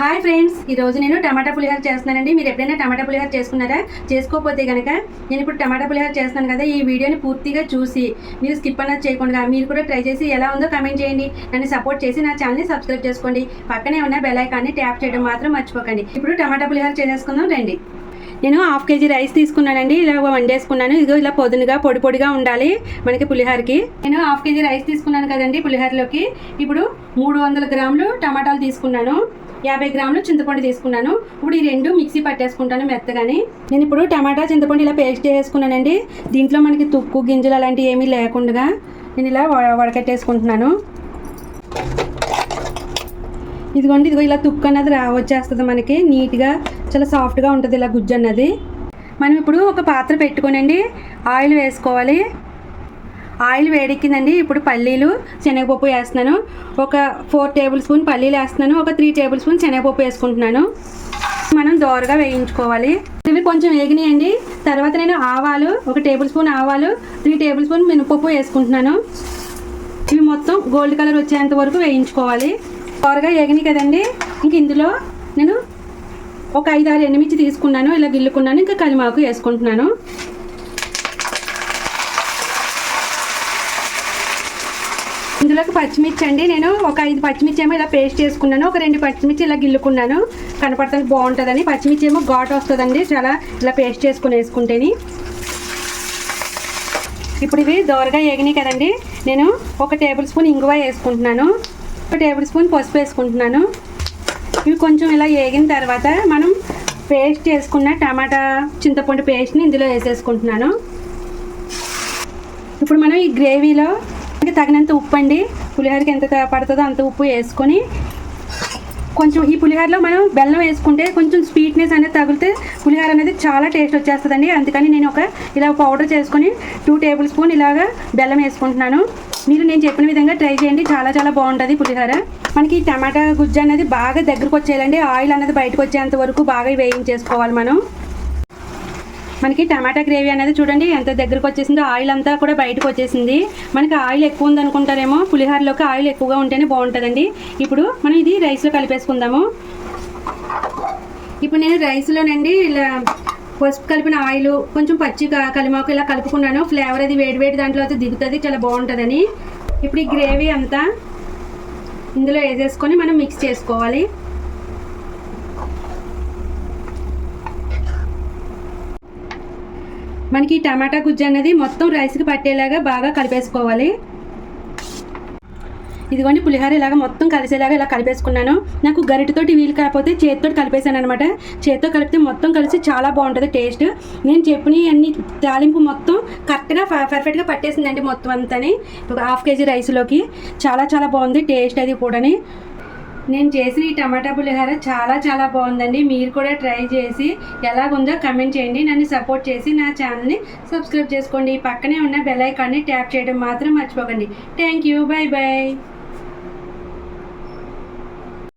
Hi friends ఈ రోజు నేను టమాటా పులిహోర చేస్తున్నానండి. మీరు ఎప్పుడైనా టమాటా పులిహోర చేసుకున్నారా? చేసుకోకపోతే కనుక నేను ఇప్పుడు టమాటా పులిహోర చేస్తున్నాను కదా ఈ వీడియోని పూర్తిగా చూసి మీరు స్కిప్ అన్నది చేయకుండా మీరు కూడా ట్రై చేసి ఎలా ఉందో కమెంట్ చేయండి. నన్ను సపోర్ట్ చేసి నా ఛానల్ని సబ్స్క్రైబ్ చేసుకోండి. పక్కనే ఉన్న బెల్ ఐకాన్ని ట్యాప్ చేయడం మాత్రం మర్చిపోకండి. ఇప్పుడు టమాటా పులిహోర చేసేసుకుందాం రండి. నేను హాఫ్ కేజీ రైస్ తీసుకున్నానండి. ఇలా వండేసుకున్నాను. ఇదిగో ఇలా పొదునుగా పొడి పొడిగా ఉండాలి మనకి పులిహోరకి. నేను హాఫ్ కేజీ రైస్ తీసుకున్నాను కదండి పులిహోరలోకి. ఇప్పుడు మూడు వందల గ్రాములు టమాటాలు తీసుకున్నాను. యాభై గ్రాములు చింతపండు తీసుకున్నాను. ఇప్పుడు ఈ రెండు మిక్సీ పట్టేసుకుంటాను మెత్తగాని. నేను ఇప్పుడు టమాటా చింతపండు ఇలా పేస్ట్ చేసుకున్నానండి. దీంట్లో మనకి తుక్కు గింజలు అలాంటివి ఏమీ లేకుండా నేను ఇలా వడకట్టేసుకుంటున్నాను. ఇదిగోండి ఇదిగో ఇలా తుక్కు అన్నది రా వచ్చేస్తుంది మనకి. నీట్గా చాలా సాఫ్ట్గా ఉంటుంది ఇలా గుజ్జు అన్నది. మనం ఇప్పుడు ఒక పాత్ర పెట్టుకోనండి. ఆయిల్ వేసుకోవాలి. ఆయిల్ వేడెక్కిందండి. ఇప్పుడు పల్లీలు శనగపప్పు వేస్తున్నాను. ఒక ఫోర్ టేబుల్ స్పూన్ పల్లీలు వేస్తున్నాను. ఒక త్రీ టేబుల్ స్పూన్ శనగపప్పు వేసుకుంటున్నాను. మనం దోరగా వేయించుకోవాలి. ఇవి కొంచెం వేగినాయండి. తర్వాత నేను ఆవాలు ఒక టేబుల్ స్పూన్ ఆవాలు త్రీ టేబుల్ స్పూన్ మినపప్పు వేసుకుంటున్నాను. ఇవి మొత్తం గోల్డ్ కలర్ వచ్చేంత వరకు వేయించుకోవాలి. త్వరగా ఎగినాయి కదండి. ఇంక ఇందులో నేను ఒక ఐదు ఆరు ఎండుమిర్చి తీసుకున్నాను ఇలా గిల్లుకున్నాను ఇంకా కలిమాకు వేసుకుంటున్నాను. ఇందులోకి పచ్చిమిర్చి అండి. నేను ఒక ఐదు పచ్చిమిర్చి ఏమో ఇలా పేస్ట్ చేసుకున్నాను. ఒక రెండు పచ్చిమిర్చి ఇలా గిల్లుకున్నాను. కనపడతానికి బాగుంటుందని. పచ్చిమిర్చి ఏమో ఘాట్ వస్తుందండి. చాలా ఇలా పేస్ట్ చేసుకుని వేసుకుంటేని. ఇప్పుడు ఇవి దోరగా ఎగినాయి కదండి. నేను ఒక టేబుల్ స్పూన్ ఇంగువ వేసుకుంటున్నాను. ఒక టేబుల్ స్పూన్ పసుపు వేసుకుంటున్నాను. ఇవి కొంచెం ఇలా వేగిన తర్వాత మనం పేస్ట్ చేసుకున్న టమాటా చింతపండు పేస్ట్ని ఇందులో వేసేసుకుంటున్నాను. ఇప్పుడు మనం ఈ గ్రేవీలో తగినంత ఉప్పు అండి పులిహోరకి ఎంత పడుతుందో అంత ఉప్పు వేసుకొని కొంచెం ఈ పులిహోరలో మనం బెల్లం వేసుకుంటే కొంచెం స్వీట్నెస్ అనేది తగిలితే పులిహోర అనేది చాలా టేస్ట్ వచ్చేస్తుందండి. అందుకని నేను ఒక ఇలా పౌడర్ చేసుకొని టూ టేబుల్ స్పూన్ ఇలాగా బెల్లం వేసుకుంటున్నాను. మీరు నేను చెప్పిన విధంగా ట్రై చేయండి. చాలా చాలా బాగుంటుంది పులిహోర. మనకి ఈ టమాటా గుజ్జు అనేది బాగా దగ్గరకు వచ్చేయాలండి. ఆయిల్ అనేది బయటకు వచ్చేంత వరకు బాగా వేయించేసుకోవాలి మనం. మనకి టమాటా గ్రేవీ అనేది చూడండి ఎంత దగ్గరకు వచ్చేసిందో ఆయిల్ అంతా కూడా బయటకు వచ్చేసింది. మనకి ఆయిల్ ఎక్కువ ఉంది అనుకుంటారేమో పులిహోరలోకి ఆయిల్ ఎక్కువగా ఉంటేనే బాగుంటుందండి. ఇప్పుడు మనం ఇది రైస్లో కలిపేసుకుందాము. ఇప్పుడు నేను రైస్లోనండి ఇలా పసుపు కలిపిన ఆయిల్ కొంచెం పచ్చి కలిమాకు ఇలా కలుపుకున్నాను. ఫ్లేవర్ అది వేడి వేడి దాంట్లో అయితే దిగుతుంది చాలా బాగుంటుందని. ఇప్పుడు ఈ గ్రేవీ అంతా ఇందులో వేసేసుకొని మనం మిక్స్ చేసుకోవాలి. మనకి టమాటా గుజ్జు అనేది మొత్తం రైస్కి పట్టేలాగా బాగా కలిపేసుకోవాలి. ఇదిగోండి పులిహోర ఇలాగ మొత్తం కలిసేలాగా ఇలా కలిపేసుకున్నాను. నాకు గరిటతోటి వీలు కాకపోతే చేతితో కలిపేశాను అనమాట చేతితో కలిపితే మొత్తం కలిసి చాలా బాగుంటుంది టేస్ట్. నేను చెప్పిన అన్ని తాలింపు మొత్తం కరెక్ట్గా పర్ఫెక్ట్గా పట్టేసిందండి మొత్తం అంతని. ఒక హాఫ్ కేజీ రైస్లోకి చాలా చాలా బాగుంది టేస్ట్ అది కూడాని. నేను చేసిన ఈ టమాటా పులిహార చాలా చాలా బాగుందండి. మీరు కూడా ట్రై చేసి ఎలాగుందో కమెంట్ చేయండి. నన్ను సపోర్ట్ చేసి నా ఛానల్ని సబ్స్క్రైబ్ చేసుకోండి. పక్కనే ఉన్న బెల్ ఐకాన్ని ట్యాప్ చేయడం మాత్రం మర్చిపోకండి. Thank you. Bye bye